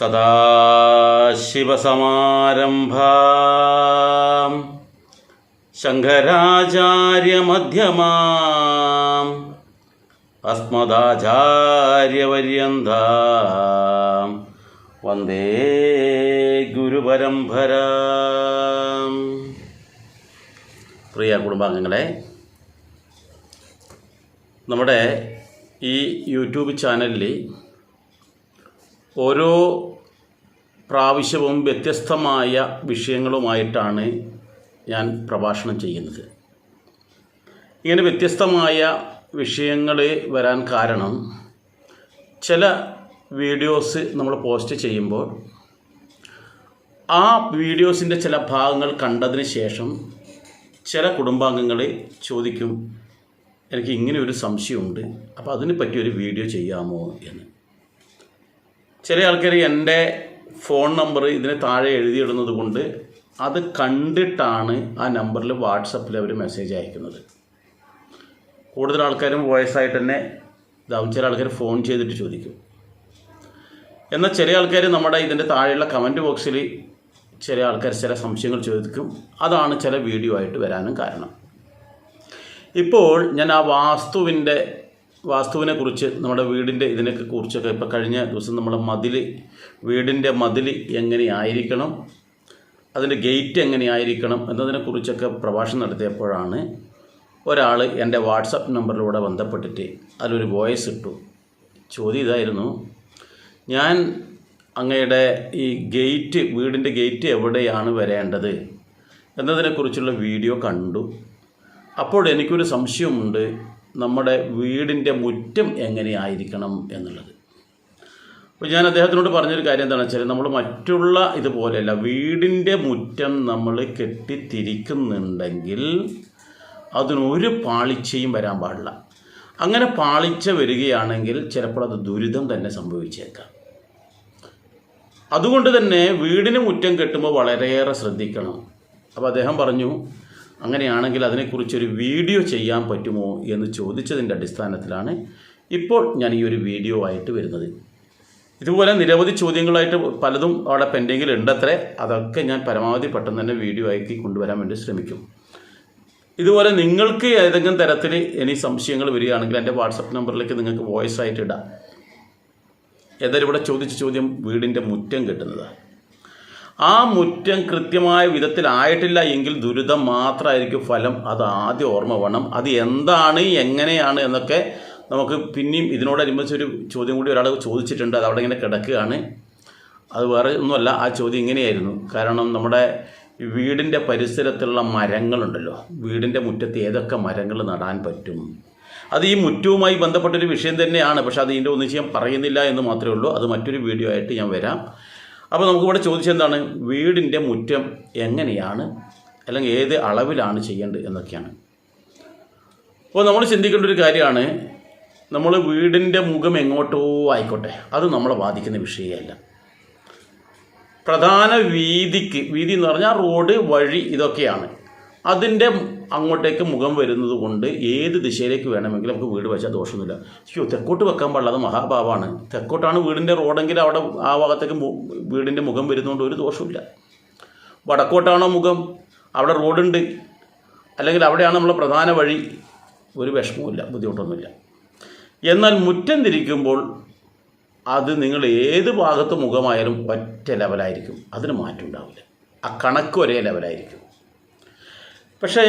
सदा शिव सदाशिवसमारम्भा ശങ്കരാചാര്യമധ്യമാം അസ്മദാചാര്യപര്യന്താം വന്ദേ ഗുരുപരംപര പ്രിയ കുടുംബാംഗങ്ങളെ നമ്മുടെ ഈ യൂട്യൂബ് ചാനലിൽ ഓരോ പ്രാവശ്യവും വ്യത്യസ്തമായ വിഷയങ്ങളുമായിട്ടാണ് ഞാൻ പ്രഭാഷണം ചെയ്യുന്നത്. ഇങ്ങനെ വ്യത്യസ്തമായ വിഷയങ്ങൾ വരാൻ കാരണം ചില വീഡിയോസ് നമ്മൾ പോസ്റ്റ് ചെയ്യുമ്പോൾ ആ വീഡിയോസിന്റെ ചില ഭാഗങ്ങൾ കണ്ടതിന് ശേഷം ചില കുടുംബാംഗങ്ങൾ ചോദിക്കും എനിക്ക് ഇങ്ങനെ ഒരു സംശയമുണ്ട് അപ്പോൾ അതിനെ പറ്റി ഒരു വീഡിയോ ചെയ്യാമോ എന്ന്? ചില ആൾക്കാർ എന്റെ ഫോൺ നമ്പർ ഇതിന് താഴെ എഴുതിയിടുന്നത് കൊണ്ട് അത് കണ്ടിട്ടാണ് ആ നമ്പറിൽ വാട്സപ്പിൽ അവർ മെസ്സേജ് അയക്കുന്നത്. കൂടുതൽ ആൾക്കാരും വോയിസ് ആയിട്ട് തന്നെ ഇതാവും. ചില ആൾക്കാർ ഫോൺ ചെയ്തിട്ട് ചോദിക്കും. എന്നാൽ ചില ആൾക്കാർ നമ്മുടെ ഇതിന്റെ താഴെയുള്ള കമന്റ് ബോക്സിൽ ചില ആൾക്കാർ ചില സംശയങ്ങൾ ചോദിക്കും. അതാണ് ചില വീഡിയോ ആയിട്ട് വരാനും കാരണം. ഇപ്പോൾ ഞാൻ ആ വാസ്തുവിന്റെ വാസ്തുവിനെ കുറിച്ച് നമ്മുടെ വീടിന്റെ ഇതിനൊക്കെ കുറിച്ചൊക്കെ ഇപ്പോൾ കഴിഞ്ഞ ദിവസം നമ്മൾ മതിൽ വീടിന്റെ മതിൽ എങ്ങനെയായിരിക്കണം അതിന്റെ ഗേറ്റ് എങ്ങനെയായിരിക്കണം എന്നതിനെക്കുറിച്ചൊക്കെ പ്രഭാഷണം നടത്തിയപ്പോഴാണ് ഒരാൾ എന്റെ വാട്സപ്പ് നമ്പറിലൂടെ ബന്ധപ്പെട്ടിട്ട് അതിലൊരു വോയിസ് ഇട്ടു. ചോദ്യം ഇതായിരുന്നു ഞാൻ അങ്ങയുടെ ഈ ഗേറ്റ് വീടിന്റെ ഗേറ്റ് എവിടെയാണ് വരേണ്ടത്? എന്നതിനെക്കുറിച്ചുള്ള വീഡിയോ കണ്ടു. അപ്പോൾ എനിക്കൊരു സംശയമുണ്ട് നമ്മുടെ വീടിന്റെ മുറ്റം എങ്ങനെയായിരിക്കണം എന്നുള്ളത്? അപ്പോൾ ഞാൻ അദ്ദേഹത്തിനോട് പറഞ്ഞൊരു കാര്യം എന്താണെന്ന് വെച്ചാൽ നമ്മൾ മറ്റുള്ള ഇതുപോലെയല്ല വീടിന്റെ മുറ്റം നമ്മൾ കെട്ടിത്തിരിക്കുന്നുണ്ടെങ്കിൽ അതിനൊരു പാളിച്ചയും വരാൻ പാടില്ല. അങ്ങനെ പാളിച്ച വരികയാണെങ്കിൽ ചിലപ്പോൾ അത് ദുരിതം തന്നെ സംഭവിച്ചേക്കാം. അതുകൊണ്ട് തന്നെ വീടിന് മുറ്റം കെട്ടുമ്പോൾ വളരെയേറെ ശ്രദ്ധിക്കണം. അപ്പോൾ അദ്ദേഹം പറഞ്ഞു അങ്ങനെയാണെങ്കിൽ അതിനെക്കുറിച്ചൊരു വീഡിയോ ചെയ്യാൻ പറ്റുമോ? എന്ന് ചോദിച്ചതിന്റെ അടിസ്ഥാനത്തിലാണ് ഇപ്പോൾ ഞാൻ ഈ ഒരു വീഡിയോ ആയിട്ട് വരുന്നത്. ഇതുപോലെ നിരവധി ചോദ്യങ്ങളായിട്ട് പലതും അവിടെ പെൻഡിങ്ങിൽ ഉണ്ടത്രേ അതൊക്കെ ഞാൻ പരമാവധി പെട്ടെന്ന് തന്നെ വീഡിയോ ആക്കി കൊണ്ടുവരാൻ വേണ്ടി ശ്രമിക്കും. ഇതുപോലെ നിങ്ങൾക്ക് ഏതെങ്കിലും തരത്തിൽ ഇനി സംശയങ്ങൾ വരികയാണെങ്കിൽ എന്റെ വാട്സപ്പ് നമ്പറിലേക്ക് നിങ്ങൾക്ക് വോയിസ് ആയിട്ട് ഇടാം. ഏതായാലും ഇവിടെ ചോദിച്ച ചോദ്യം വീടിന്റെ മുറ്റം കിട്ടുന്നത്. ആ മുറ്റം കൃത്യമായ വിധത്തിലായിട്ടില്ല എങ്കിൽ ദുരിതം മാത്രമായിരിക്കും ഫലം. അത് ആദ്യം ഓർമ്മ വേണം. അത് എന്താണ് എങ്ങനെയാണ് എന്നൊക്കെ നമുക്ക് പിന്നെയും ഇതിനോടനുബന്ധിച്ച് ഒരു ചോദ്യം കൂടി ഒരാൾ ചോദിച്ചിട്ടുണ്ട്. അത് അവിടെ ഇങ്ങനെ കിടക്കുകയാണ്. അത് വേറെ ഒന്നുമല്ല. ആ ചോദ്യം ഇങ്ങനെയായിരുന്നു. കാരണം നമ്മുടെ വീടിന്റെ പരിസരത്തുള്ള മരങ്ങളുണ്ടല്ലോ. വീടിന്റെ മുറ്റത്ത് ഏതൊക്കെ മരങ്ങൾ നടാൻ പറ്റും? അത് ഈ മുറ്റവുമായി ബന്ധപ്പെട്ടൊരു വിഷയം തന്നെയാണ്. പക്ഷേ അത് ഇതിന്റെ ഒന്നിച്ച് ഞാൻ പറയുന്നില്ല എന്ന് മാത്രമേ ഉള്ളൂ. അത് മറ്റൊരു വീഡിയോ ആയിട്ട് ഞാൻ വരാം. അപ്പോൾ നമുക്കിവിടെ ചോദിച്ചെന്താണ് വീടിന്റെ മുറ്റം എങ്ങനെയാണ്? അല്ലെങ്കിൽ ഏത് അളവിലാണ് ചെയ്യേണ്ടത് എന്നൊക്കെയാണ്. അപ്പോൾ നമ്മൾ ചിന്തിക്കേണ്ട ഒരു കാര്യമാണ്. നമ്മൾ വീടിന്റെ മുഖം എങ്ങോട്ടോ ആയിക്കോട്ടെ അത് നമ്മളെ ബാധിക്കുന്ന വിഷയമല്ല. പ്രധാന വീതിക്ക് വീതി എന്ന് പറഞ്ഞാൽ റോഡ് വഴി ഇതൊക്കെയാണ്. അതിന്റെ അങ്ങോട്ടേക്ക് മുഖം വരുന്നത് കൊണ്ട് ഏത് ദിശയിലേക്ക് വേണമെങ്കിലും നമുക്ക് വീട് വെച്ചാൽ ദോഷമൊന്നുമില്ല. അയ്യോ തെക്കോട്ട് വെക്കാൻ പാടില്ല അത് മഹാഭാവമാണ് തെക്കോട്ടാണ് വീടിന്റെ റോഡെങ്കിൽ അവിടെ ആ ഭാഗത്തേക്ക് വീടിന്റെ മുഖം വരുന്നതുകൊണ്ട് ഒരു ദോഷമില്ല വടക്കോട്ടാണോ മുഖം? അവിടെ റോഡുണ്ട്. അല്ലെങ്കിൽ അവിടെയാണ് നമ്മളെ പ്രധാന വഴി. ഒരു വിഷമവുമില്ല ബുദ്ധിമുട്ടൊന്നുമില്ല. എന്നാൽ മുറ്റം തിരിക്കുമ്പോൾ അത് നിങ്ങൾ ഏത് ഭാഗത്ത് മുഖമായാലും ഒറ്റ ലെവലായിരിക്കും. അതിന് മാറ്റം ഉണ്ടാവില്ല ആ കണക്ക് ഒരേ ലെവലായിരിക്കും. പക്ഷേ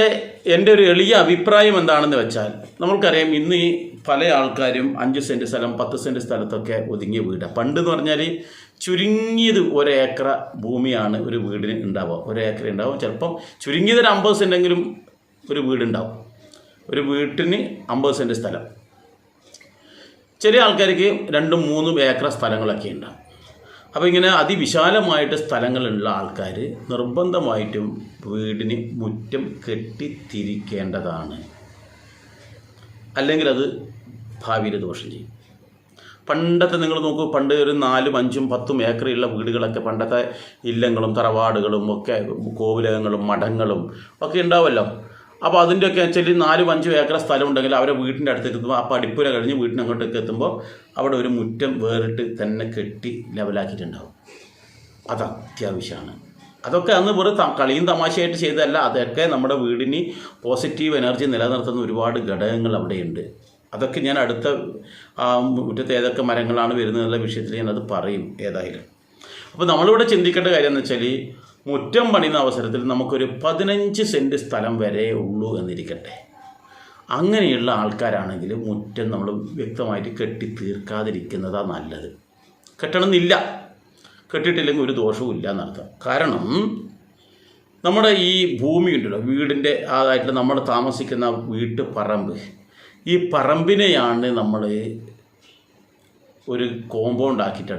എന്റെ ഒരു എളിയ അഭിപ്രായം എന്താണെന്ന് വെച്ചാൽ നമ്മൾക്കറിയാം ഇന്ന് ഈ പല ആൾക്കാരും അഞ്ച് സെന്റ് സ്ഥലം പത്ത് സെന്റ് സ്ഥലത്തൊക്കെ ഒതുങ്ങിയ വീടാണ് പണ്ട് എന്ന് പറഞ്ഞാൽ ചുരുങ്ങിയത് ഒരേക്കർ ഭൂമിയാണ് ഒരു വീടിന് ഉണ്ടാവുക. ഒരേക്കർ ഉണ്ടാവും. ചിലപ്പം ചുരുങ്ങിയത് ഒരു അമ്പത് സെന്റെങ്കിലും ഒരു വീടുണ്ടാവും. ഒരു വീട്ടിന് അമ്പത് സെന്റ് സ്ഥലം. ചില ആൾക്കാർക്ക് രണ്ടും മൂന്നും ഏക്കർ സ്ഥലങ്ങളൊക്കെ ഉണ്ടാവും. അപ്പോൾ ഇങ്ങനെ അതിവിശാലമായിട്ട് സ്ഥലങ്ങളുള്ള ആൾക്കാർ നിർബന്ധമായിട്ടും വീടിന് മുറ്റം കെട്ടിത്തിരിക്കേണ്ടതാണ്. അല്ലെങ്കിൽ അത് ഭാവിയിൽ ദോഷം ചെയ്യും. പണ്ടത്തെ നിങ്ങൾ നോക്കൂ പണ്ട് ഒരു നാലും അഞ്ചും പത്തും ഏക്കറുള്ള വീടുകളൊക്കെ പണ്ടത്തെ ഇല്ലങ്ങളും തറവാടുകളും ഒക്കെ കോവിലകങ്ങളും മഠങ്ങളും ഒക്കെ ഉണ്ടാവുമല്ലോ. അപ്പോൾ അതിന്റെയൊക്കെ വെച്ചാൽ നാലും അഞ്ചും ഏക്കർ സ്ഥലം ഉണ്ടെങ്കിൽ അവരെ വീട്ടിന്റെ അടുത്തേക്ക് എത്തുമ്പോൾ ആ പഠിപ്പുര കഴിഞ്ഞ് വീട്ടിന് അങ്ങോട്ടേക്ക് എത്തുമ്പോൾ അവിടെ ഒരു മുറ്റം വേറിട്ട് തന്നെ കെട്ടി ലെവലാക്കിയിട്ടുണ്ടാവും. അത് അത്യാവശ്യമാണ്. അതൊക്കെ അന്ന് വെറും കളിയും തമാശയായിട്ട് ചെയ്തതല്ല അതൊക്കെ നമ്മുടെ വീടിന് പോസിറ്റീവ് എനർജി നിലനിർത്തുന്ന ഒരുപാട് ഘടകങ്ങൾ അവിടെയുണ്ട്. അതൊക്കെ ഞാൻ അടുത്ത ആ മുറ്റത്ത് ഏതൊക്കെ മരങ്ങളാണ് വരുന്നത് എന്നുള്ള വിഷയത്തിൽ ഞാനത് പറയും ഏതായാലും. അപ്പോൾ നമ്മളിവിടെ ചിന്തിക്കേണ്ട കാര്യം എന്ന് വെച്ചാൽ മുറ്റം പണിയുന്ന അവസരത്തിൽ നമുക്കൊരു പതിനഞ്ച് സെന്റ് സ്ഥലം വരെ ഉള്ളൂ എന്നിരിക്കട്ടെ. അങ്ങനെയുള്ള ആൾക്കാരാണെങ്കിൽ മുറ്റം നമ്മൾ വ്യക്തമായിട്ട് കെട്ടി തീർക്കാതിരിക്കുന്നതാണ് നല്ലത്. കെട്ടണമെന്നില്ല. കെട്ടിയിട്ടില്ലെങ്കിൽ ഒരു ദോഷവും ഇല്ല എന്നർത്ഥം. കാരണം നമ്മുടെ ഈ ഭൂമി ഉണ്ടല്ലോ വീടിന്റെ അതായിട്ട് നമ്മൾ താമസിക്കുന്ന വീട്ട് പറമ്പ്. ഈ പറമ്പിനെയാണ് നമ്മൾ ഒരു കോമ്പൗണ്ട് ആക്കിയിട്ട്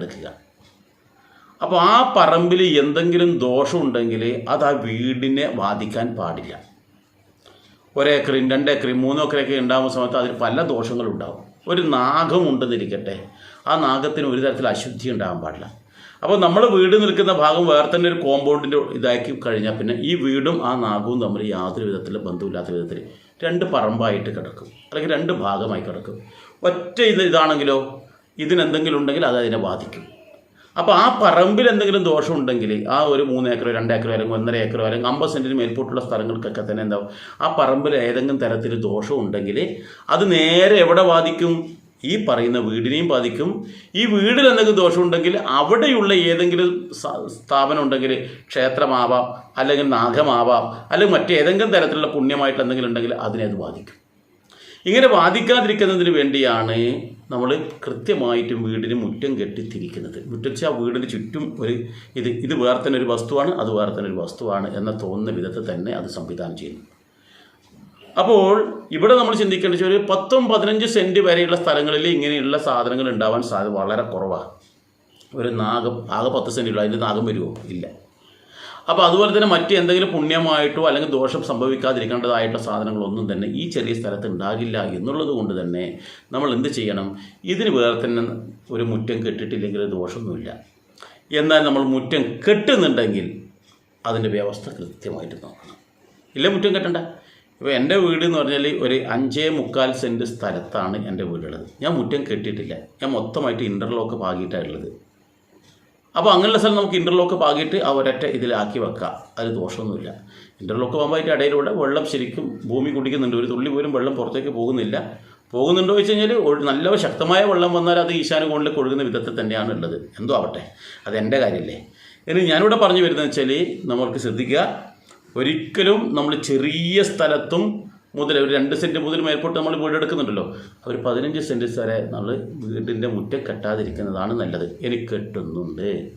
അപ്പോൾ ആ പറമ്പിൽ എന്തെങ്കിലും ദോഷമുണ്ടെങ്കിൽ അത് ആ വീടിനെ ബാധിക്കാൻ പാടില്ല. ഒരേക്കറിയും രണ്ടേക്കറിയും മൂന്നേക്കറിയൊക്കെ ഉണ്ടാകുന്ന സമയത്ത് അതിൽ പല ദോഷങ്ങളുണ്ടാവും. ഒരു നാഗം ഉണ്ടെന്നിരിക്കട്ടെ ആ നാഗത്തിന് ഒരു തരത്തിൽ അശുദ്ധി ഉണ്ടാകാൻ പാടില്ല. അപ്പോൾ നമ്മൾ വീട് നിൽക്കുന്ന ഭാഗം വേറെ തന്നെ ഒരു കോമ്പൗണ്ടിന്റെ ഇതാക്കി കഴിഞ്ഞാൽ പിന്നെ ഈ വീടും ആ നാഗവും തമ്മിൽ യാതൊരു വിധത്തിൽ ബന്ധമില്ലാത്ത വിധത്തിൽ രണ്ട് പറമ്പായിട്ട് കിടക്കും. അല്ലെങ്കിൽ രണ്ട് ഭാഗമായി കിടക്കും. ഒറ്റ ഇത് ഇതാണെങ്കിലോ ഇതിനെന്തെങ്കിലും ഉണ്ടെങ്കിൽ അത് അതിനെ ബാധിക്കും. അപ്പോൾ ആ പറമ്പിൽ എന്തെങ്കിലും ദോഷം ഉണ്ടെങ്കിൽ ആ ഒരു മൂന്ന് ഏക്കറോ രണ്ട് ഏക്കറോ അല്ലെങ്കിൽ ഒന്നര ഏക്കറോ അല്ലെങ്കിൽ അമ്പത് സെന്റിന് മേൽപോട്ടുള്ള സ്ഥലങ്ങൾക്കൊക്കെ തന്നെ എന്താവും? ആ പറമ്പിൽ ഏതെങ്കിലും തരത്തിൽ ദോഷം ഉണ്ടെങ്കിൽ അത് നേരെ എവിടെ ബാധിക്കും? ഈ പറയുന്ന വീടിനെയും ബാധിക്കും. ഈ വീടിൽ എന്തെങ്കിലും ദോഷമുണ്ടെങ്കിൽ അവിടെയുള്ള ഏതെങ്കിലും സ്ഥാപനം ഉണ്ടെങ്കിൽ ക്ഷേത്രമാവാം അല്ലെങ്കിൽ നാഗമാവാം അല്ലെങ്കിൽ മറ്റേതെങ്കിലും തരത്തിലുള്ള പുണ്യമായിട്ട് എന്തെങ്കിലും ഉണ്ടെങ്കിൽ അതിനെ അത് ബാധിക്കും. ഇങ്ങനെ ബാധിക്കാതിരിക്കുന്നതിന് വേണ്ടിയാണ് നമ്മൾ കൃത്യമായിട്ടും വീടിന് മുറ്റം കെട്ടിത്തിരിക്കുന്നത്. മുറ്റം വെച്ചാൽ വീടിന് ചുറ്റും ഒരു ഇത് ഇത് വേറെ തന്നെ ഒരു വസ്തുവാണ് അത് വേറെ തന്നെ ഒരു വസ്തുവാണ് എന്ന തോന്നുന്ന വിധത്തിൽ തന്നെ അത് സംവിധാനം ചെയ്യുന്നു. അപ്പോൾ ഇവിടെ നമ്മൾ ചിന്തിക്കേണ്ട ഒരു പത്തും പതിനഞ്ച് സെന്റ് വരെയുള്ള സ്ഥലങ്ങളിൽ ഇങ്ങനെയുള്ള സാധനങ്ങൾ ഉണ്ടാവാൻ സാധ്യത വളരെ കുറവാണ് ഒരു നാഗം ആകെ പത്ത് സെന്റുള്ളൂ അതിന്റെ നാഗം വരുമോ ഇല്ല. അപ്പോൾ അതുപോലെ തന്നെ മറ്റ് എന്തെങ്കിലും പുണ്യമായിട്ടോ അല്ലെങ്കിൽ ദോഷം സംഭവിക്കാതിരിക്കേണ്ടതായിട്ടോ സാധനങ്ങളൊന്നും തന്നെ ഈ ചെറിയ സ്ഥലത്ത് ഉണ്ടാകില്ല എന്നുള്ളത് കൊണ്ട് തന്നെ നമ്മൾ എന്ത് ചെയ്യണം? ഇതിന് വേറെ തന്നെ ഒരു മുറ്റം കെട്ടിട്ടില്ലെങ്കിൽ ദോഷമൊന്നുമില്ല. എന്നാൽ നമ്മൾ മുറ്റം കെട്ടുന്നുണ്ടെങ്കിൽ അതിന്റെ വ്യവസ്ഥ കൃത്യമായിട്ട് നോക്കണം. ഇല്ല മുറ്റം കെട്ടണ്ട? ഇപ്പോൾ എന്റെ വീട് എന്ന് പറഞ്ഞാൽ ഒരു അഞ്ചേ മുക്കാൽ സെന്റ് സ്ഥലത്താണ് എന്റെ വീടുള്ളത്. ഞാൻ മുറ്റം കെട്ടിയിട്ടില്ല. ഞാൻ മൊത്തമായിട്ട് ഇന്റർലോക്ക് പാകിയിട്ടാണ് ഉള്ളത്. അപ്പോൾ അങ്ങനെയുള്ള സ്ഥലം നമുക്ക് ഇന്റർലോക്ക് പാകിയിട്ട് ആ ഒരൊറ്റ ഇതിലാക്കി വെക്കാം അതിൽ ദോഷമൊന്നുമില്ല. ഇന്റർലോക്ക് പോകുമ്പോൾ ഇടയിലൂടെ വെള്ളം ശരിക്കും ഭൂമി കുടിക്കുന്നുണ്ട്. ഒരു തുള്ളി പോലും വെള്ളം പുറത്തേക്ക് പോകുന്നില്ല. പോകുന്നുണ്ടോ വെച്ച് കഴിഞ്ഞാൽ നല്ല ശക്തമായ വെള്ളം വന്നാൽ അത് ഈശാന കൊണ്ടിലേക്ക് ഒഴുകുന്ന വിധത്തിൽ തന്നെയാണ് ഉള്ളത്. എന്തോ ആവട്ടെ. അത് കാര്യമല്ലേ. ഇനി ഞാനിവിടെ പറഞ്ഞു വരുന്നത് വെച്ചാൽ നമ്മൾക്ക് ശ്രദ്ധിക്കുക. ഒരിക്കലും നമ്മൾ ചെറിയ സ്ഥലത്തും മുതൽ ഒരു രണ്ട് സെന്റ് മുതൽ മേൽപോട്ട് നമ്മൾ വീട് എടുക്കുന്നുണ്ടല്ലോ. ഒരു പതിനഞ്ച് സെന്റ് വരെ നമ്മൾ വീടിന്റെ മുറ്റം കെട്ടാതിരിക്കുന്നതാണ് നല്ലത്. എനിക്ക് കെട്ടുന്നുണ്ട്.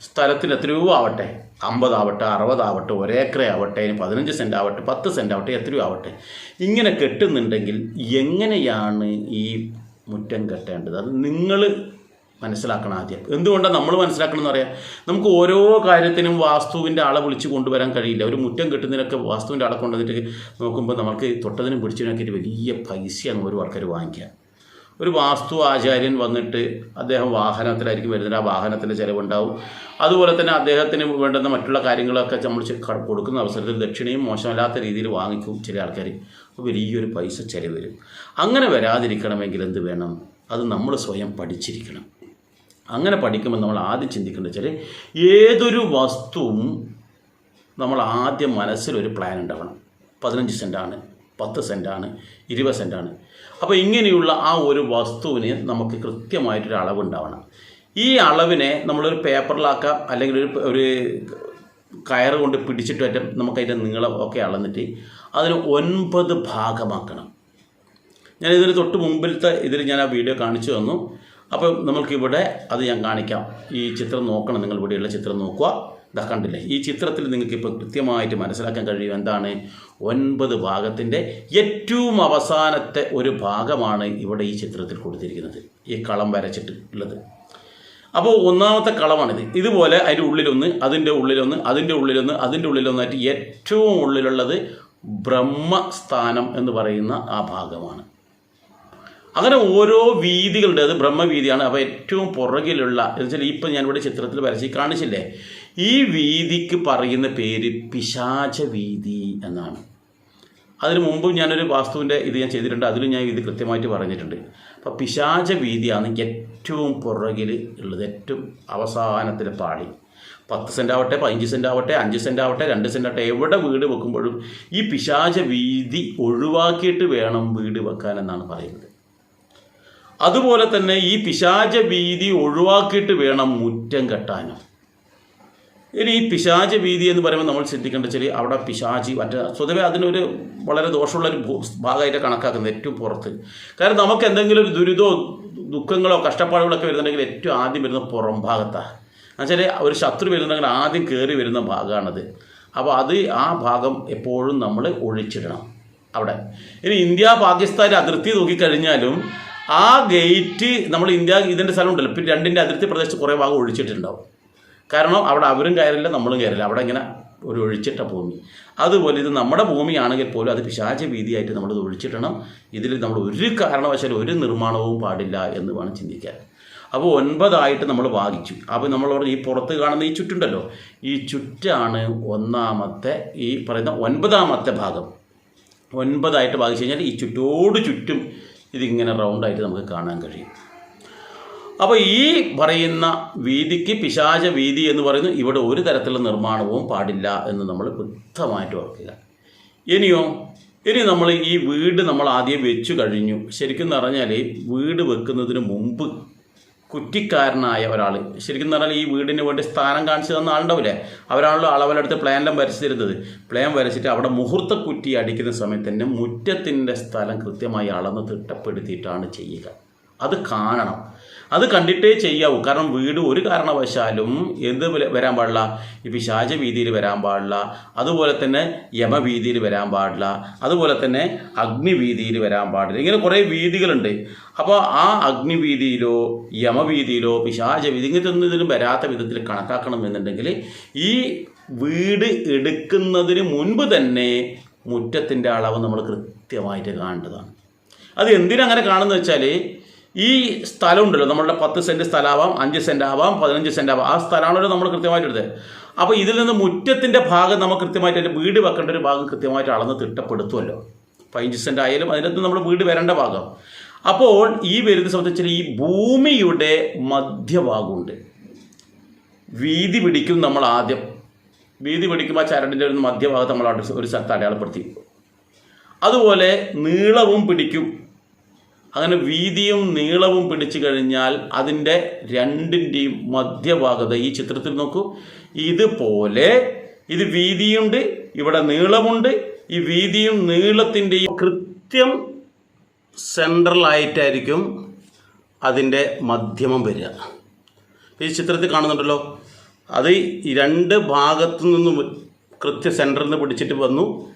സ്ഥലത്തിന് എത്രയോ ആവട്ടെ അമ്പതാവട്ടെ അറുപതാവട്ടെ ഒരേക്കറ ആവട്ടെ ഇനി പതിനഞ്ച് സെന്റ് ആവട്ടെ പത്ത് സെന്റ് ആവട്ടെ എത്രയോ ആവട്ടെ. ഇങ്ങനെ കെട്ടുന്നുണ്ടെങ്കിൽ എങ്ങനെയാണ് ഈ മുറ്റം കെട്ടേണ്ടത്? അത് നിങ്ങൾ മനസ്സിലാക്കണം ആദ്യം. എന്തുകൊണ്ടാണ് നമ്മൾ മനസ്സിലാക്കണം എന്ന് പറയാം? നമുക്ക് ഓരോ കാര്യത്തിനും വാസ്തുവിന്റെ ആളെ വിളിച്ച് കൊണ്ടുവരാൻ കഴിയില്ല. ഒരു മുറ്റം കെട്ടുന്നതിനൊക്കെ വാസ്തുവിന്റെ ആളെ കൊണ്ടുവന്നിട്ട് നോക്കുമ്പോൾ നമുക്ക് തൊട്ടതിനും പിടിച്ചതിനൊക്കെ വലിയ പൈസയാണ് ഒരു ആൾക്കാർ വാങ്ങിക്കുക. ഒരു വാസ്തു ആചാര്യൻ വന്നിട്ട് അദ്ദേഹം വാഹനത്തിലായിരിക്കും വരുന്നത്. ആ വാഹനത്തിന്റെ ചിലവുണ്ടാവും. അതുപോലെ തന്നെ അദ്ദേഹത്തിന് വേണ്ടുന്ന മറ്റുള്ള കാര്യങ്ങളൊക്കെ നമ്മൾ കൊടുക്കുന്ന അവസരത്തിൽ ദക്ഷിണയും മോശമല്ലാത്ത രീതിയിൽ വാങ്ങിക്കും ചില ആൾക്കാർ അപ്പോൾ വലിയൊരു പൈസ ചിലവ് വരും. അങ്ങനെ വരാതിരിക്കണമെങ്കിൽ എന്ത് വേണം? അത് നമ്മൾ സ്വയം പഠിച്ചിരിക്കണം. അങ്ങനെ പഠിക്കുമ്പോൾ നമ്മൾ ആദ്യം ചിന്തിക്കേണ്ടത് വെച്ചാൽ ഏതൊരു വസ്തുവും നമ്മൾ ആദ്യം മനസ്സിൽ ഒരു പ്ലാൻ ഉണ്ടാവണം. പതിനഞ്ച് സെന്റാണ് പത്ത് സെന്റാണ് ഇരുപത് സെന്റാണ് അപ്പോൾ ഇങ്ങനെയുള്ള ആ ഒരു വസ്തുവിന് നമുക്ക് കൃത്യമായിട്ടൊരു അളവുണ്ടാവണം ഈ അളവിനെ നമ്മളൊരു പേപ്പറിലാക്കാം അല്ലെങ്കിൽ ഒരു ഒരു കയർ കൊണ്ട് പിടിച്ചിട്ട് പറ്റും നമുക്കതിന്റെ നീളം ഒക്കെ അളന്നിട്ട് അതിന് ഒൻപത് ഭാഗമാക്കണം. ഞാൻ ഇതിന് തൊട്ട് മുമ്പിലത്തെ ഇതിൽ ഞാൻ ആ വീഡിയോ കാണിച്ചു തന്നു. അപ്പോൾ നമ്മൾക്കിവിടെ അത് ഞാൻ കാണിക്കാം. ഈ ചിത്രം നോക്കണം നിങ്ങൾ ഇവിടെയുള്ള ചിത്രം നോക്കുക. ഇതാ കണ്ടില്ലേ? ഈ ചിത്രത്തിൽ നിങ്ങൾക്ക് ഇപ്പോൾ കൃത്യമായിട്ട് മനസ്സിലാക്കാൻ കഴിയും എന്താണ്? ഒൻപത് ഭാഗത്തിന്റെ ഏറ്റവും അവസാനത്തെ ഒരു ഭാഗമാണ് ഇവിടെ ഈ ചിത്രത്തിൽ കൊടുത്തിരിക്കുന്നത്. ഈ കളം വരച്ചിട്ട് ഉള്ളത് അപ്പോൾ ഒന്നാമത്തെ കളമാണിത്. ഇതുപോലെ അതിന്റെ ഉള്ളിലൊന്ന് അതിന്റെ ഉള്ളിലൊന്ന് അതിന്റെ ഉള്ളിലൊന്ന് അതിന്റെ ഉള്ളിലൊന്നായിട്ട് ഏറ്റവും ഉള്ളിലുള്ളത് ബ്രഹ്മസ്ഥാനം എന്ന് പറയുന്ന ആ ഭാഗമാണ്. അങ്ങനെ ഓരോ വീതികളുടെ അത് ബ്രഹ്മവീതിയാണ് അപ്പോൾ ഏറ്റവും പുറകിലുള്ള എന്ന് വെച്ചാൽ ഇപ്പം ഞാനിവിടെ ചിത്രത്തിൽ വരച്ച് കാണിച്ചില്ലേ? ഈ വീതിക്ക് പറയുന്ന പേര് പിശാച വീതി എന്നാണ്. അതിന് മുമ്പ് ഞാനൊരു വാസ്തുവിന്റെ ഇത് ഞാൻ ചെയ്തിട്ടുണ്ട് അതിലും ഞാൻ ഇത് കൃത്യമായിട്ട് പറഞ്ഞിട്ടുണ്ട്. അപ്പോൾ പിശാച വീതിയാണ് ഏറ്റവും പുറകിൽ ഉള്ളത് ഏറ്റവും അവസാനത്തിലെ പാളി. പത്ത് സെന്റ് ആവട്ടെ പതിനഞ്ച് സെന്റ് ആവട്ടെ അഞ്ച് സെന്റ് ആവട്ടെ രണ്ട് സെന്റ് ആവട്ടെ എവിടെ വീട് വെക്കുമ്പോഴും ഈ പിശാച വീതി ഒഴിവാക്കിയിട്ട് വേണം വീട് വെക്കാൻ എന്നാണ് പറയുന്നത്. അതുപോലെ തന്നെ ഈ പിശാച വീതി ഒഴിവാക്കിയിട്ട് വേണം മുറ്റം കെട്ടാനും. ഇനി ഈ പിശാച വീതി എന്ന് പറയുമ്പോൾ നമ്മൾ ചിന്തിക്കേണ്ട വെച്ചാൽ അവിടെ പിശാചി മറ്റേ സ്വതവേ അതിനൊരു വളരെ ദോഷമുള്ളൊരു ഭാഗമായിട്ട് കണക്കാക്കുന്നത് ഏറ്റവും പുറത്ത്. കാരണം നമുക്ക് എന്തെങ്കിലും ഒരു ദുരിതമോ ദുഃഖങ്ങളോ കഷ്ടപ്പാടുകളൊക്കെ വരുന്നുണ്ടെങ്കിൽ ഏറ്റവും ആദ്യം വരുന്ന പുറം ഭാഗത്താണ്. എന്നുവെച്ചാൽ ഒരു ശത്രു വരുന്നുണ്ടെങ്കിൽ ആദ്യം കയറി വരുന്ന ഭാഗമാണത്. അപ്പോൾ അത് ആ ഭാഗം എപ്പോഴും നമ്മൾ ഒഴിച്ചിടണം അവിടെ. ഇനി ഇന്ത്യ പാകിസ്ഥാൻ അതിർത്തി നോക്കിക്കഴിഞ്ഞാലും ആ ഗേറ്റ് നമ്മൾ ഇന്ത്യ ഇതിന്റെ സ്ഥലം ഉണ്ടല്ലോ പിന്നെ രണ്ടിന്റെ അതിർത്തി പ്രദേശത്ത് കുറേ ഭാഗം ഒഴിച്ചിട്ടുണ്ടാവും. കാരണം അവിടെ അവരും കയറില്ല നമ്മളും കയറില്ല. അവിടെ ഇങ്ങനെ ഒരു ഒഴിച്ചിട്ട ഭൂമി. അതുപോലെ ഇത് നമ്മുടെ ഭൂമിയാണെങ്കിൽ പോലും അത് പിശാച വീതിയായിട്ട് നമ്മളിത് ഒഴിച്ചിട്ടണം ഇതിൽ നമ്മൾ ഒരു കാരണവശാലും ഒരു നിർമ്മാണവും പാടില്ല എന്ന് വേണം ചിന്തിക്കാൻ. അപ്പോൾ ഒൻപതായിട്ട് നമ്മൾ ഭാഗിച്ചു അപ്പോൾ പറഞ്ഞു ഈ പുറത്ത് കാണുന്ന ഈ ചുറ്റുണ്ടല്ലോ. ഈ ചുറ്റാണ് ഒന്നാമത്തെ ഈ പറയുന്ന ഒൻപതാമത്തെ ഭാഗം. ഒൻപതായിട്ട് വാങ്ങിച്ചു കഴിഞ്ഞാൽ ഈ ചുറ്റോട് ചുറ്റും ഇതിങ്ങനെ റൗണ്ടായിട്ട് നമുക്ക് കാണാൻ കഴിയും. അപ്പോൾ ഈ പറയുന്ന വീതിക്ക് പിശാച വീതി എന്ന് പറയുന്നു. ഇവിടെ ഒരു തരത്തിലുള്ള നിർമ്മാണവും പാടില്ല എന്ന് നമ്മൾ വ്യക്തമായിട്ട് ഓർക്കുക. ഇനിയോ ഇനി നമ്മൾ ഈ വീട് നമ്മൾ ആദ്യം വെച്ചു കഴിഞ്ഞു. ശരിക്കും പറഞ്ഞാൽ വീട് വെക്കുന്നതിന് മുമ്പ് കുറ്റിക്കാരനായ ഒരാൾ ശരിക്കും പറഞ്ഞാൽ ഈ വീടിന് വേണ്ടി സ്ഥാനം കാണിച്ചു തന്ന ആളുണ്ടാവില്ലേ അവരാണല്ലോ അളവിലെടുത്ത് പ്ലാനെല്ലാം വരച്ചു പ്ലാൻ വരച്ചിട്ട് അവിടെ മുഹൂർത്ത കുറ്റി അടിക്കുന്ന സമയത്ത് തന്നെ മുറ്റത്തിന്റെ സ്ഥലം കൃത്യമായി അളന്ന് തിട്ടപ്പെടുത്തിയിട്ടാണ് ചെയ്യുക. അത് കാണണം. അത് കണ്ടിട്ടേ ചെയ്യാവൂ. കാരണം വീട് ഒരു കാരണവശാലും എന്ത് വരാൻ പാടില്ല? ഈ പിശാച വീതിയിൽ വരാൻ പാടില്ല. അതുപോലെ തന്നെ യമവീതിയിൽ വരാൻ പാടില്ല. അതുപോലെ തന്നെ അഗ്നിവീതിയിൽ വരാൻ പാടില്ല. ഇങ്ങനെ കുറേ വീതികളുണ്ട്. അപ്പോൾ ആ അഗ്നിവീതിയിലോ യമവീതിയിലോ പിശാച വീതി ഇങ്ങനത്തെ ഒന്നും ഇതിലും വരാത്ത വിധത്തിൽ കണക്കാക്കണം എന്നുണ്ടെങ്കിൽ ഈ വീട് എടുക്കുന്നതിന് മുൻപ് തന്നെ മുറ്റത്തിന്റെ അളവ് നമ്മൾ കൃത്യമായിട്ട് കാണേണ്ടതാണ്. അത് എന്തിനങ്ങനെ കാണുന്നത് വെച്ചാൽ ഈ സ്ഥലം ഉണ്ടല്ലോ നമ്മളുടെ പത്ത് സെന്റ് സ്ഥലമാവാം അഞ്ച് സെന്റ് ആവാം പതിനഞ്ച് സെന്റ് ആവാം. ആ സ്ഥലമാണല്ലോ നമ്മൾ കൃത്യമായിട്ട് എടുത്തത്. അപ്പോൾ ഇതിൽ നിന്ന് മുറ്റത്തിന്റെ ഭാഗം നമ്മൾ കൃത്യമായിട്ട് അതിന്റെ വീട് വെക്കേണ്ട ഒരു ഭാഗം കൃത്യമായിട്ട് അളന്ന് തിട്ടപ്പെടുത്തുമല്ലോ പതിനഞ്ച് സെന്റ് ആയാലും അതിനകത്ത് നമ്മൾ വീട് വരേണ്ട ഭാഗം. അപ്പോൾ ഈ വരുന്ന സംബന്ധിച്ചാൽ ഈ ഭൂമിയുടെ മധ്യഭാഗമുണ്ട്. വീതി പിടിക്കും നമ്മൾ ആദ്യം. വീതി പിടിക്കുമ്പോൾ ആ ചരടിന്റെ ഒരു മധ്യഭാഗത്ത് നമ്മൾ ഒരു സ്ഥലത്ത് അടയാളപ്പെടുത്തി. അതുപോലെ നീളവും പിടിക്കും. അങ്ങനെ വീതിയും നീളവും പിടിച്ചു കഴിഞ്ഞാൽ അതിന്റെ രണ്ടിന്റെയും മധ്യഭാഗത ഈ ചിത്രത്തിൽ നോക്കൂ. ഇതുപോലെ ഇത് വീതിയുണ്ട് ഇവിടെ നീളമുണ്ട്. ഈ വീതിയും നീളത്തിന്റെയും കൃത്യം സെൻട്രലായിട്ടായിരിക്കും അതിന്റെ മധ്യമം വരിക. ഈ ചിത്രത്തിൽ കാണുന്നുണ്ടല്ലോ അത് ഈ രണ്ട് ഭാഗത്തു നിന്നും കൃത്യ സെന്ററിൽ നിന്ന് പിടിച്ചിട്ട് വന്നു.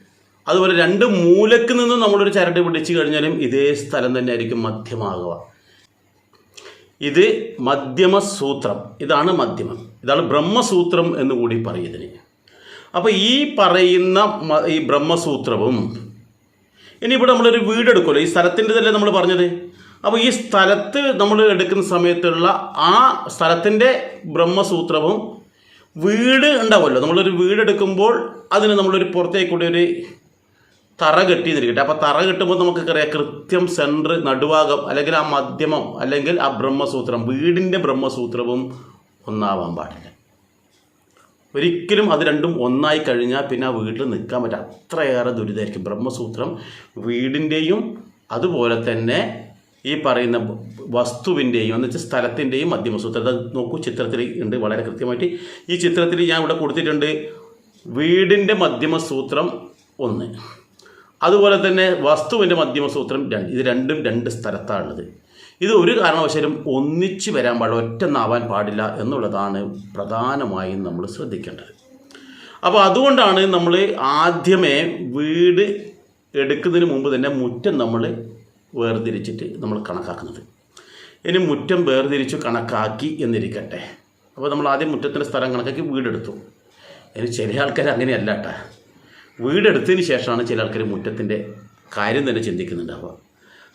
അതുപോലെ രണ്ട് മൂലക്ക് നിന്നും നമ്മളൊരു ചരട് പിടിച്ചു കഴിഞ്ഞാലും ഇതേ സ്ഥലം തന്നെ ആയിരിക്കും മധ്യമാകുക. ഇത് മധ്യമസൂത്രം. ഇതാണ് മധ്യമം. ഇതാണ് ബ്രഹ്മസൂത്രം എന്ന് കൂടി പറയുന്നതിന്. അപ്പോൾ ഈ പറയുന്ന ഈ ബ്രഹ്മസൂത്രവും ഇനി ഇവിടെ നമ്മളൊരു വീടെടുക്കുമല്ലോ. ഈ സ്ഥലത്തിന്റെ തന്നെ നമ്മൾ പറഞ്ഞത്? അപ്പോൾ ഈ സ്ഥലത്ത് നമ്മൾ എടുക്കുന്ന സമയത്തുള്ള ആ സ്ഥലത്തിന്റെ ബ്രഹ്മസൂത്രവും വീട് ഉണ്ടാവുമല്ലോ. നമ്മളൊരു വീടെടുക്കുമ്പോൾ അതിന് നമ്മളൊരു പുറത്തേക്കൂടി ഒരു തറ കെട്ടി എന്നിരിക്കട്ടെ അപ്പോൾ തറ കെട്ടുമ്പോൾ നമുക്കറിയാം കൃത്യം സെന്റർ നടുവാകം അല്ലെങ്കിൽ ആ മധ്യമം അല്ലെങ്കിൽ ആ ബ്രഹ്മസൂത്രം വീടിന്റെ ബ്രഹ്മസൂത്രവും ഒന്നാവാൻ പാടില്ല. ഒരിക്കലും അത് രണ്ടും ഒന്നായി കഴിഞ്ഞാൽ പിന്നെ ആ വീട്ടിൽ നിൽക്കാൻ പറ്റും അത്രയേറെ ദുരിതമായിരിക്കും ബ്രഹ്മസൂത്രം വീടിന്റെയും അതുപോലെ തന്നെ ഈ പറയുന്ന വസ്തുവിന്റെയും എന്ന് വെച്ചാൽ സ്ഥലത്തിന്റെയും മധ്യമസൂത്രം. അത് നോക്കൂ ചിത്രത്തിൽ ഉണ്ട് വളരെ കൃത്യമായിട്ട്. ഈ ചിത്രത്തിൽ ഞാൻ ഇവിടെ കൊടുത്തിട്ടുണ്ട് വീടിന്റെ മധ്യമസൂത്രം ഒന്ന്. അതുപോലെ തന്നെ വസ്തുവിന്റെ മധ്യമസൂത്രം രണ്ട് ഇത് രണ്ടും രണ്ട് സ്ഥലത്താണുള്ളത്. ഇത് ഒരു കാരണവശാലും ഒന്നിച്ചു വരാൻ പാടില്ല ഒറ്റന്നാവാൻ പാടില്ല എന്നുള്ളതാണ് പ്രധാനമായും നമ്മൾ ശ്രദ്ധിക്കേണ്ടത്. അപ്പോൾ അതുകൊണ്ടാണ് നമ്മൾ ആദ്യമേ വീട് എടുക്കുന്നതിന് മുമ്പ് തന്നെ മുറ്റം നമ്മൾ വേർതിരിച്ചിട്ട് നമ്മൾ കണക്കാക്കുന്നത്. ഇനി മുറ്റം വേർതിരിച്ച് കണക്കാക്കി എന്നിരിക്കട്ടെ. അപ്പോൾ നമ്മൾ ആദ്യം മുറ്റത്തിന്റെ സ്ഥലം കണക്കാക്കി വീടെടുത്തു. ഇനി ചില ആൾക്കാർ അങ്ങനെയല്ല കേട്ടോ. വീടെടുത്തതിന് ശേഷമാണ് ചില ആൾക്കാർ മുറ്റത്തിന്റെ കാര്യം തന്നെ ചിന്തിക്കുന്നുണ്ടാവുക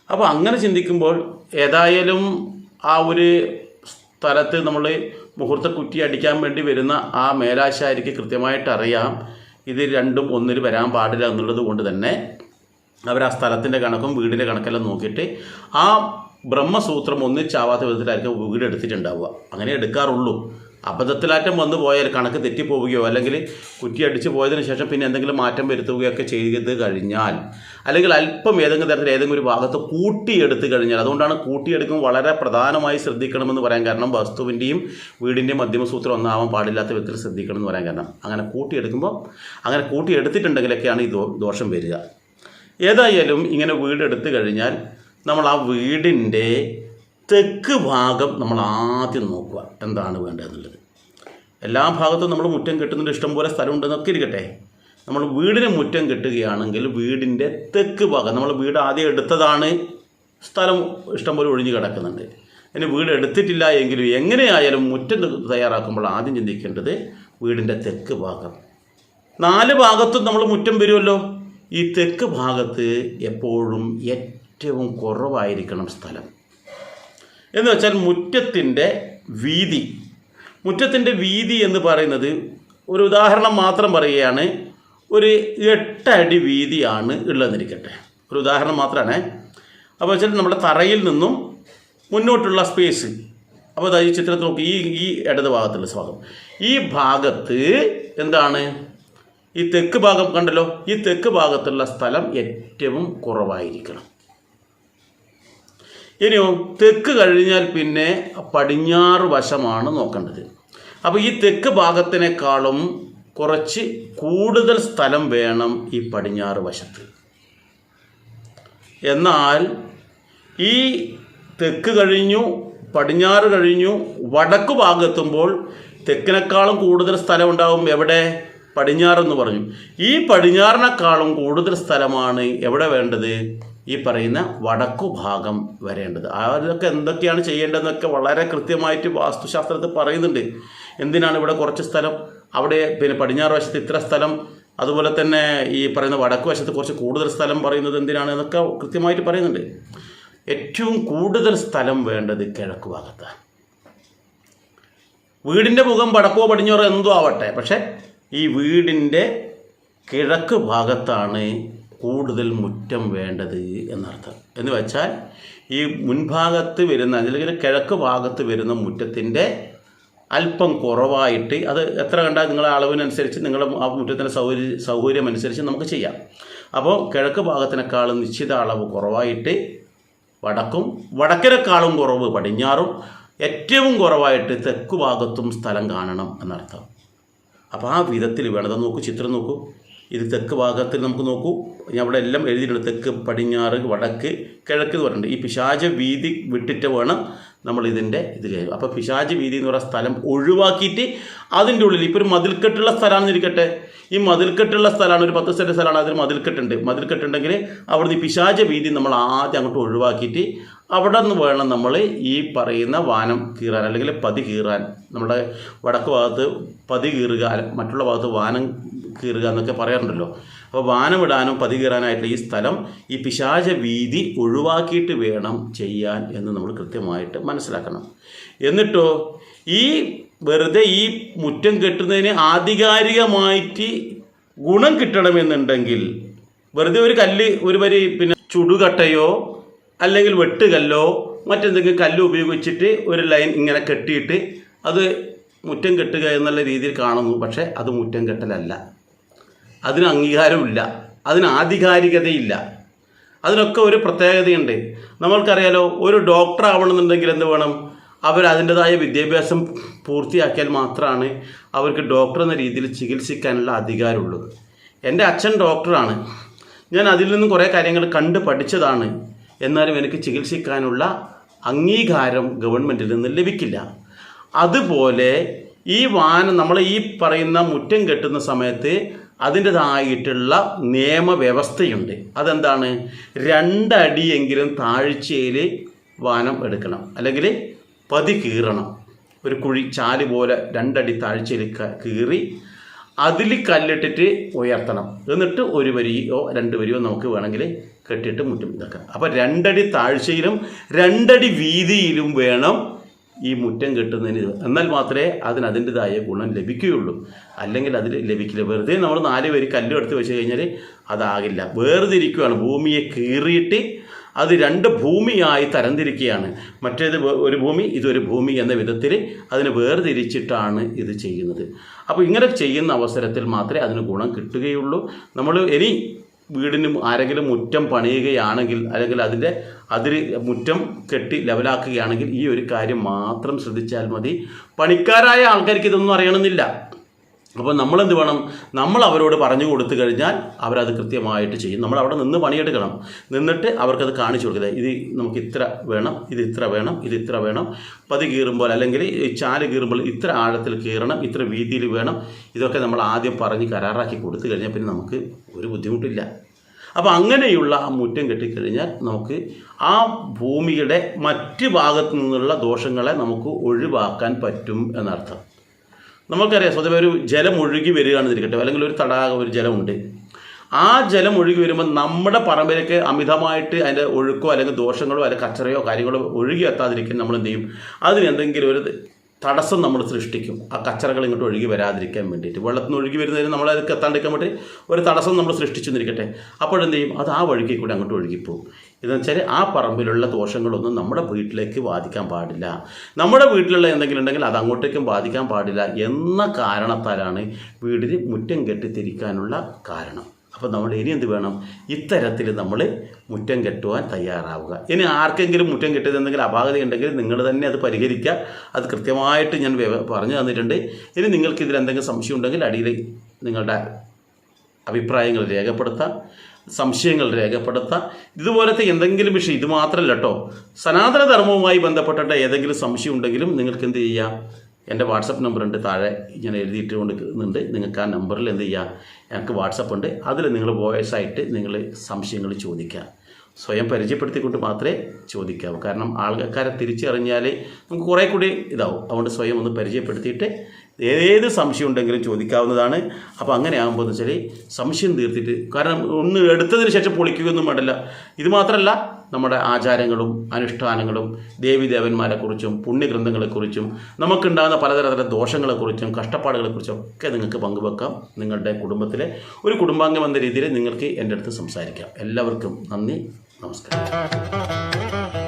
അപ്പോൾ അങ്ങനെ ചിന്തിക്കുമ്പോൾ ഏതായാലും ആ ഒരു സ്ഥലത്ത് നമ്മൾ മുഹൂർത്ത കുറ്റി അടിക്കാൻ വേണ്ടി വരുന്ന ആ മേലാശാരിക്ക് കൃത്യമായിട്ട് അറിയാം. ഇത് രണ്ടും ഒന്നിൽ വരാൻ പാടില്ല എന്നുള്ളത് കൊണ്ട് തന്നെ അവർ ആ സ്ഥലത്തിന്റെ കണക്കും വീടിന്റെ കണക്കെല്ലാം നോക്കിയിട്ട് ആ ബ്രഹ്മസൂത്രം ഒന്നിച്ചാവാത്ത വിധത്തിലായിരിക്കും വീട് എടുത്തിട്ടുണ്ടാവുക അങ്ങനെ എടുക്കാറുള്ളൂ. അബദ്ധത്തിലാറ്റം വന്നു പോയാൽ കണക്ക് തെറ്റിപ്പോവുകയോ അല്ലെങ്കിൽ കുറ്റി അടിച്ച് പോയതിന് ശേഷം പിന്നെ എന്തെങ്കിലും മാറ്റം വരുത്തുകയോ ഒക്കെ ചെയ്ത് കഴിഞ്ഞാൽ അല്ലെങ്കിൽ അല്പം ഏതെങ്കിലും തരത്തിൽ ഏതെങ്കിലും ഒരു ഭാഗത്ത് കൂട്ടിയെടുത്ത് കഴിഞ്ഞാൽ അതുകൊണ്ടാണ് കൂട്ടിയെടുക്കുമ്പോൾ വളരെ പ്രധാനമായി ശ്രദ്ധിക്കണമെന്ന് പറയാൻ കാരണം വസ്തുവിന്റെയും വീടിന്റെയും മധ്യമസൂത്രം ഒന്നാവാൻ പാടില്ലാത്ത വിധത്തിൽ ശ്രദ്ധിക്കണം എന്ന് പറയാൻ കാരണം. അങ്ങനെ കൂട്ടിയെടുക്കുമ്പോൾ അങ്ങനെ കൂട്ടിയെടുത്തിട്ടുണ്ടെങ്കിലൊക്കെയാണ് ഈ ദോഷം വരിക. ഏതായാലും ഇങ്ങനെ വീടെടുത്ത് കഴിഞ്ഞാൽ നമ്മൾ ആ വീടിന്റെ തെക്ക് ഭാഗം നമ്മൾ ആദ്യം നോക്കുക. എന്താണ് വേണ്ടതെന്നുള്ളത്? എല്ലാ ഭാഗത്തും നമ്മൾ മുറ്റം കെട്ടുന്നുണ്ട് ഇഷ്ടംപോലെ സ്ഥലമുണ്ടെന്നൊക്കെ ഇരിക്കട്ടെ. നമ്മൾ വീടിന് മുറ്റം കെട്ടുകയാണെങ്കിൽ വീടിന്റെ തെക്ക് ഭാഗം നമ്മൾ വീട് ആദ്യം എടുത്തതാണ് സ്ഥലം ഇഷ്ടംപോലെ ഒഴിഞ്ഞു കിടക്കുന്നുണ്ട്. ഇനി വീട് എടുത്തിട്ടില്ല എങ്കിലും എങ്ങനെയായാലും മുറ്റം തയ്യാറാക്കുമ്പോൾ ആദ്യം ചിന്തിക്കേണ്ടത് വീടിന്റെ തെക്ക് ഭാഗം. നാല് ഭാഗത്തും നമ്മൾ മുറ്റം വരുമല്ലോ. ഈ തെക്ക് ഭാഗത്ത് എപ്പോഴും ഏറ്റവും കുറവായിരിക്കണം സ്ഥലം. എന്ന് വെച്ചാൽ മുറ്റത്തിന്റെ വീതി. മുറ്റത്തിന്റെ വീതി എന്ന് പറയുന്നത് ഒരു ഉദാഹരണം മാത്രം പറയുകയാണ് ഒരു എട്ടടി വീതിയാണ് ഉള്ളതെന്നിരിക്കട്ടെ ഒരു ഉദാഹരണം മാത്രമാണ് അപ്പോൾ വെച്ചാൽ നമ്മുടെ തറയിൽ നിന്നും മുന്നോട്ടുള്ള സ്പേസ് അപ്പോൾ അതായത് ഈ ചിത്രത്തിൽ നോക്കി ഈ ഈ ഇടത് ഭാഗത്തുള്ള ഭാഗം. ഈ ഭാഗത്ത് എന്താണ്? ഈ തെക്ക് ഭാഗം കണ്ടല്ലോ? ഈ തെക്ക് ഭാഗത്തുള്ള സ്ഥലം ഏറ്റവും കുറവായിരിക്കണം. ഇനിയോ തെക്ക് കഴിഞ്ഞാൽ പിന്നെ പടിഞ്ഞാറ് വശമാണ് നോക്കേണ്ടത്. അപ്പോൾ ഈ തെക്ക് ഭാഗത്തിനേക്കാളും കുറച്ച് കൂടുതൽ സ്ഥലം വേണം ഈ പടിഞ്ഞാറ് വശത്ത്. എന്നാൽ ഈ തെക്ക് കഴിഞ്ഞു പടിഞ്ഞാറ് കഴിഞ്ഞു വടക്ക് ഭാഗത്തുമ്പോൾ തെക്കിനേക്കാളും കൂടുതൽ സ്ഥലം ഉണ്ടാവും എവിടെ? പടിഞ്ഞാറെന്ന് പറഞ്ഞു. ഈ പടിഞ്ഞാറിനേക്കാളും കൂടുതൽ സ്ഥലമാണ് എവിടെ വേണ്ടത്? ഈ പറയുന്ന വടക്കു ഭാഗം വരേണ്ടത്. അതൊക്കെ എന്തൊക്കെയാണ് ചെയ്യേണ്ടതെന്നൊക്കെ വളരെ കൃത്യമായിട്ട് വാസ്തുശാസ്ത്രത്തിൽ പറയുന്നുണ്ട്. എന്തിനാണ് ഇവിടെ കുറച്ച് സ്ഥലം? അവിടെ പിന്നെ പടിഞ്ഞാറ് വശത്ത് ഇത്ര സ്ഥലം. അതുപോലെ തന്നെ ഈ പറയുന്ന വടക്ക് വശത്ത് കുറച്ച് കൂടുതൽ സ്ഥലം പറയുന്നത് എന്തിനാണ് എന്നൊക്കെ കൃത്യമായിട്ട് പറയുന്നുണ്ട്. ഏറ്റവും കൂടുതൽ സ്ഥലം വേണ്ടത് കിഴക്ക് ഭാഗത്താണ്. വീടിന്റെ മുഖം വടക്കോ പടിഞ്ഞാറോ എന്തോ ആവട്ടെ. പക്ഷേ ഈ വീടിന്റെ കിഴക്ക് ഭാഗത്താണ് കൂടുതൽ മുറ്റം വേണ്ടത് എന്നർത്ഥം. എന്ന് വെച്ചാൽ ഈ മുൻഭാഗത്ത് വരുന്ന അല്ലെങ്കിൽ കിഴക്ക് ഭാഗത്ത് വരുന്ന മുറ്റത്തിന്റെ അല്പം കുറവായിട്ട് അത് എത്ര കണ്ടാൽ നിങ്ങളുടെ അളവിനനുസരിച്ച് നിങ്ങളുടെ ആ മുറ്റത്തിന്റെ സൗകര്യ സൗകര്യം അനുസരിച്ച് നമുക്ക് ചെയ്യാം. അപ്പോൾ കിഴക്ക് ഭാഗത്തിനേക്കാളും നിശ്ചിത അളവ് കുറവായിട്ട് വടക്കും വടക്കിനേക്കാളും കുറവ് പടിഞ്ഞാറും ഏറ്റവും കുറവായിട്ട് തെക്കു ഭാഗത്തും സ്ഥലം കാണണം എന്നർത്ഥം. അപ്പോൾ ആ വിധത്തിൽ വേണം. നോക്കൂ ചിത്രം നോക്കൂ. ഇത് തെക്ക് ഭാഗത്തിൽ നമുക്ക് നോക്കൂ. ഞാൻ അവിടെ എല്ലാം എഴുതിയിട്ടുണ്ട്. തെക്ക് പടിഞ്ഞാറ് വടക്ക് കിഴക്ക് എന്ന് പറഞ്ഞിട്ടുണ്ട്. ഈ പിശാച വീതി വിട്ടിട്ട് വേണം നമ്മൾ ഇതിന്റെ ഇത് കഴിയും അപ്പോൾ പിശാച വീതി എന്ന് പറയുന്ന സ്ഥലം ഒഴിവാക്കിയിട്ട് അതിന്റെ ഉള്ളിൽ ഇപ്പോൾ ഒരു മതിൽക്കെട്ടുള്ള സ്ഥലമാണെന്ന് ഇരിക്കട്ടെ. ഈ മതിൽക്കെട്ടുള്ള സ്ഥലമാണ് ഒരു പത്ത് സെന്റ് സ്ഥലമാണ് അതിൽ മതിൽക്കെട്ടുണ്ട്. മതിൽക്കെട്ടുണ്ടെങ്കിൽ അവിടുന്ന് ഈ പിശാച വീതി നമ്മൾ ആദ്യം അങ്ങോട്ട് ഒഴിവാക്കിയിട്ട് അവിടെ നിന്ന് വേണം നമ്മൾ ഈ പറയുന്ന വാനം കീറാൻ അല്ലെങ്കിൽ പതി കീറാൻ. നമ്മുടെ വടക്ക് ഭാഗത്ത് പതി കീറുക മറ്റുള്ള ഭാഗത്ത് വാനം കീറുക എന്നൊക്കെ പറയാറുണ്ടല്ലോ. അപ്പോൾ വാനമിടാനും പതി കീറാനായിട്ടുള്ള ഈ സ്ഥലം ഈ പിശാച വീതി ഒഴിവാക്കിയിട്ട് വേണം ചെയ്യാൻ എന്ന് നമ്മൾ കൃത്യമായിട്ട് മനസ്സിലാക്കണം. എന്നിട്ടോ ഈ വെറുതെ ഈ മുറ്റം കെട്ടുന്നതിന് ആധികാരികമായിട്ട് ഗുണം കിട്ടണമെന്നുണ്ടെങ്കിൽ വെറുതെ ഒരു കല്ല് ഒരു വരി പിന്നെ ചുടുകട്ടയോ അല്ലെങ്കിൽ വെട്ടുകല്ലോ മറ്റെന്തെങ്കിലും കല്ല് ഉപയോഗിച്ചിട്ട് ഒരു ലൈൻ ഇങ്ങനെ കെട്ടിയിട്ട് അത് മുറ്റം കെട്ടുക എന്നുള്ള രീതിയിൽ കാണുന്നു. പക്ഷേ അത് മുറ്റം കെട്ടലല്ല. അതിന് അംഗീകാരമില്ല. അതിന് ആധികാരികതയില്ല. അതിനൊക്കെ ഒരു പ്രത്യേകതയുണ്ട്. നമ്മൾക്കറിയാലോ ഒരു ഡോക്ടർ ആവണമെന്നുണ്ടെങ്കിൽ എന്ത് വേണം? അവർ അതിന്റെതായ വിദ്യാഭ്യാസം പൂർത്തിയാക്കിയാൽ മാത്രമാണ് അവർക്ക് ഡോക്ടർ എന്ന രീതിയിൽ ചികിത്സിക്കാനുള്ള അധികാരമുള്ളത്. എന്റെ അച്ഛൻ ഡോക്ടറാണ്. ഞാൻ അതിൽ നിന്നും കുറേ കാര്യങ്ങൾ കണ്ട് പഠിച്ചതാണ്. എന്നാലും എനിക്ക് ചികിത്സിക്കാനുള്ള അംഗീകാരം ഗവൺമെന്റിൽ നിന്ന് ലഭിക്കില്ല. അതുപോലെ ഈ വാനം നമ്മൾ ഈ പറയുന്ന മുറ്റം കെട്ടുന്ന സമയത്ത് അതിന്റെതായിട്ടുള്ള നിയമവ്യവസ്ഥയുണ്ട്. അതെന്താണ്? രണ്ടടിയെങ്കിലും താഴ്ചയിൽ വാനം എടുക്കണം. അല്ലെങ്കിൽ പതി കീറണം. ഒരു കുഴി ചാൽ പോലെ രണ്ടടി താഴ്ചയിൽ കീറി അതിൽ കല്ലിട്ടിട്ട് ഉയർത്തണം. എന്നിട്ട് ഒരു വരിയോ രണ്ട് വരിയോ നമുക്ക് വേണമെങ്കിൽ കെട്ടിയിട്ട് മുറ്റം ഇതാക്കാം. അപ്പോൾ രണ്ടടി താഴ്ചയിലും രണ്ടടി വീതിയിലും വേണം ഈ മുറ്റം കെട്ടുന്നതിന് എന്നാൽ മാത്രമേ അതിന് അതിന്റെതായ ഗുണം ലഭിക്കുകയുള്ളൂ. അല്ലെങ്കിൽ അതിൽ ലഭിക്കില്ല. വെറുതെ നമ്മൾ നാല് പേര് കല്ലും എടുത്ത് വെച്ച് കഴിഞ്ഞാൽ അതാകില്ല. വേർതിരിക്കുകയാണ് ഭൂമിയെ കീറിയിട്ട് അത് രണ്ട് ഭൂമിയായി തരംതിരിക്കുകയാണ്. മറ്റേത് ഒരു ഭൂമി ഇതൊരു ഭൂമി എന്ന വിധത്തിൽ അതിനെ വേർതിരിച്ചിട്ടാണ് ഇത് ചെയ്യുന്നത്. അപ്പോൾ ഇങ്ങനെ ചെയ്യുന്ന അവസരത്തിൽ മാത്രമേ അതിന് ഗുണം കിട്ടുകയുള്ളൂ. നമ്മൾ ഇനി വീടിന് ആരെങ്കിലും മുറ്റം പണിയുകയാണെങ്കിൽ അല്ലെങ്കിൽ അതിന്റെ അതിൽ മുറ്റം കെട്ടി ലെവലാക്കുകയാണെങ്കിൽ ഈ ഒരു കാര്യം മാത്രം ശ്രദ്ധിച്ചാൽ മതി. പണിക്കാരായ ആൾക്കാർക്ക് ഇതൊന്നും അറിയണമെന്നില്ല. അപ്പോൾ നമ്മളെന്ത് വേണം? നമ്മൾ അവരോട് പറഞ്ഞു കൊടുത്തു കഴിഞ്ഞാൽ അവരത് കൃത്യമായിട്ട് ചെയ്യും. നമ്മൾ അവിടെ നിന്ന് പണിയെടുക്കണം. നിന്നിട്ട് അവർക്കത് കാണിച്ചു കൊടുക്കുക. ഇത് നമുക്ക് ഇത്ര വേണം ഇത് ഇത്ര വേണം ഇത് ഇത്ര വേണം. പതി കീറുമ്പോൾ അല്ലെങ്കിൽ ചാൽ കീറുമ്പോൾ ഇത്ര ആഴത്തിൽ കീറണം ഇത്ര വീതിയിൽ വേണം. ഇതൊക്കെ നമ്മൾ ആദ്യം പറഞ്ഞ് കരാറാക്കി കൊടുത്തു കഴിഞ്ഞാൽ പിന്നെ നമുക്ക് ഒരു ബുദ്ധിമുട്ടില്ല. അപ്പോൾ അങ്ങനെയുള്ള ആ മുറ്റം കെട്ടിക്കഴിഞ്ഞാൽ നമുക്ക് ആ ഭൂമിയുടെ മറ്റ് ഭാഗത്തു നിന്നുള്ള ദോഷങ്ങളെ നമുക്ക് ഒഴിവാക്കാൻ പറ്റും എന്നർത്ഥം. നമുക്കറിയാം സ്വതവേ ഒരു ജലം ഒഴുകി വരികയാണെന്ന് ഇരിക്കട്ടെ അല്ലെങ്കിൽ ഒരു തടാകം ഒരു ജലമുണ്ട്. ആ ജലം ഒഴുകി വരുമ്പോൾ നമ്മുടെ പറമ്പിലേക്ക് അമിതമായിട്ട് അതിന്റെ ഒഴുക്കോ അല്ലെങ്കിൽ ദോഷങ്ങളോ അല്ലെങ്കിൽ കച്ചറയോ കാര്യങ്ങളോ ഒഴുകി എത്താതിരിക്കാൻ നമ്മൾ എന്ത് ചെയ്യും? അതിന് എന്തെങ്കിലും ഒരു തടസ്സം നമ്മൾ സൃഷ്ടിക്കും. ആ കച്ചറകൾ ഇങ്ങോട്ട് ഒഴുകി വരാതിരിക്കാൻ വേണ്ടിയിട്ട്. വെള്ളത്തിൽ നിന്ന് ഒഴുകി വരുന്നതിന് നമ്മൾ അത് എത്താണ്ടിരിക്കാൻ വേണ്ടി ഒരു തടസ്സം നമ്മൾ സൃഷ്ടിച്ചെന്നിരിക്കട്ടെ അപ്പോഴെന്ത് ചെയ്യും? അത് ആ വഴിക്ക് കൂടി അങ്ങോട്ട് ഒഴുകിപ്പോവും ഇതെന്ന് വെച്ചാൽ ആ പറമ്പിലുള്ള ദോഷങ്ങളൊന്നും നമ്മുടെ വീട്ടിലേക്ക് ബാധിക്കാൻ പാടില്ല. നമ്മുടെ വീട്ടിലുള്ള എന്തെങ്കിലും ഉണ്ടെങ്കിൽ അത് അങ്ങോട്ടേക്കും ബാധിക്കാൻ പാടില്ല എന്ന കാരണത്താലാണ് വീടിന് മുറ്റം കെട്ടിത്തിരിക്കാനുള്ള കാരണം. അപ്പോൾ നമ്മൾ ഇനി എന്ത് വേണം? ഇത്തരത്തിൽ നമ്മൾ മുറ്റം കെട്ടുവാൻ തയ്യാറാവുക. ഇനി ആർക്കെങ്കിലും മുറ്റം കെട്ടിയത് എന്തെങ്കിലും അപാകത ഉണ്ടെങ്കിൽ നിങ്ങൾ തന്നെ അത് പരിഹരിക്കുക. അത് കൃത്യമായിട്ട് ഞാൻ പറഞ്ഞു തന്നിട്ടുണ്ട്. ഇനി നിങ്ങൾക്ക് ഇതിൽ എന്തെങ്കിലും സംശയം ഉണ്ടെങ്കിൽ അടിയിൽ നിങ്ങളുടെ അഭിപ്രായങ്ങൾ രേഖപ്പെടുത്താം. സംശയങ്ങൾ രേഖപ്പെടുത്താം ഇതുപോലത്തെ എന്തെങ്കിലും വിഷയം ഇത് മാത്രമല്ല കേട്ടോ സനാതനധർമ്മവുമായി ബന്ധപ്പെട്ട ഏതെങ്കിലും സംശയം ഉണ്ടെങ്കിലും നിങ്ങൾക്ക് എന്ത് ചെയ്യാം? എന്റെ വാട്സപ്പ് നമ്പർ ഉണ്ട് താഴെ ഞാൻ എഴുതിയിട്ട് കൊണ്ടിരിക്കുന്നുണ്ട് നിങ്ങൾക്ക് ആ നമ്പറിൽ എന്ത് ചെയ്യാം? എനിക്ക് വാട്സപ്പ് ഉണ്ട്. അതിൽ നിങ്ങൾ വോയിസ് ആയിട്ട് നിങ്ങൾ സംശയങ്ങൾ ചോദിക്കുക. സ്വയം പരിചയപ്പെടുത്തിക്കൊണ്ട് മാത്രമേ ചോദിക്കാവൂ. കാരണം ആൾക്കാരെ തിരിച്ചറിഞ്ഞാൽ നമുക്ക് കുറേ കൂടി ഇതാവും. അതുകൊണ്ട് സ്വയം ഒന്ന് പരിചയപ്പെടുത്തിയിട്ട് ഏത് സംശയം ഉണ്ടെങ്കിലും ചോദിക്കാവുന്നതാണ്. അപ്പോൾ അങ്ങനെ ആകുമ്പോൾ എന്ന് വെച്ചാൽ സംശയം തീർത്തിട്ട് കാരണം ഒന്ന് എടുത്തതിന് ശേഷം പൊളിക്കുകയൊന്നും വേണ്ടല്ല. ഇത് മാത്രമല്ല നമ്മുടെ ആചാരങ്ങളും അനുഷ്ഠാനങ്ങളും ദേവീദേവന്മാരെക്കുറിച്ചും പുണ്യഗ്രന്ഥങ്ങളെക്കുറിച്ചും നമുക്കുണ്ടാകുന്ന പലതരത്തിലുള്ള ദോഷങ്ങളെക്കുറിച്ചും കഷ്ടപ്പാടുകളെക്കുറിച്ചും ഒക്കെ നിങ്ങൾക്ക് പങ്കുവെക്കാം. നിങ്ങളുടെ കുടുംബത്തിലെ ഒരു കുടുംബാംഗം എന്ന രീതിയിൽ നിങ്ങൾക്ക് എന്റെ അടുത്ത് സംസാരിക്കാം. എല്ലാവർക്കും നന്ദി നമസ്കാരം.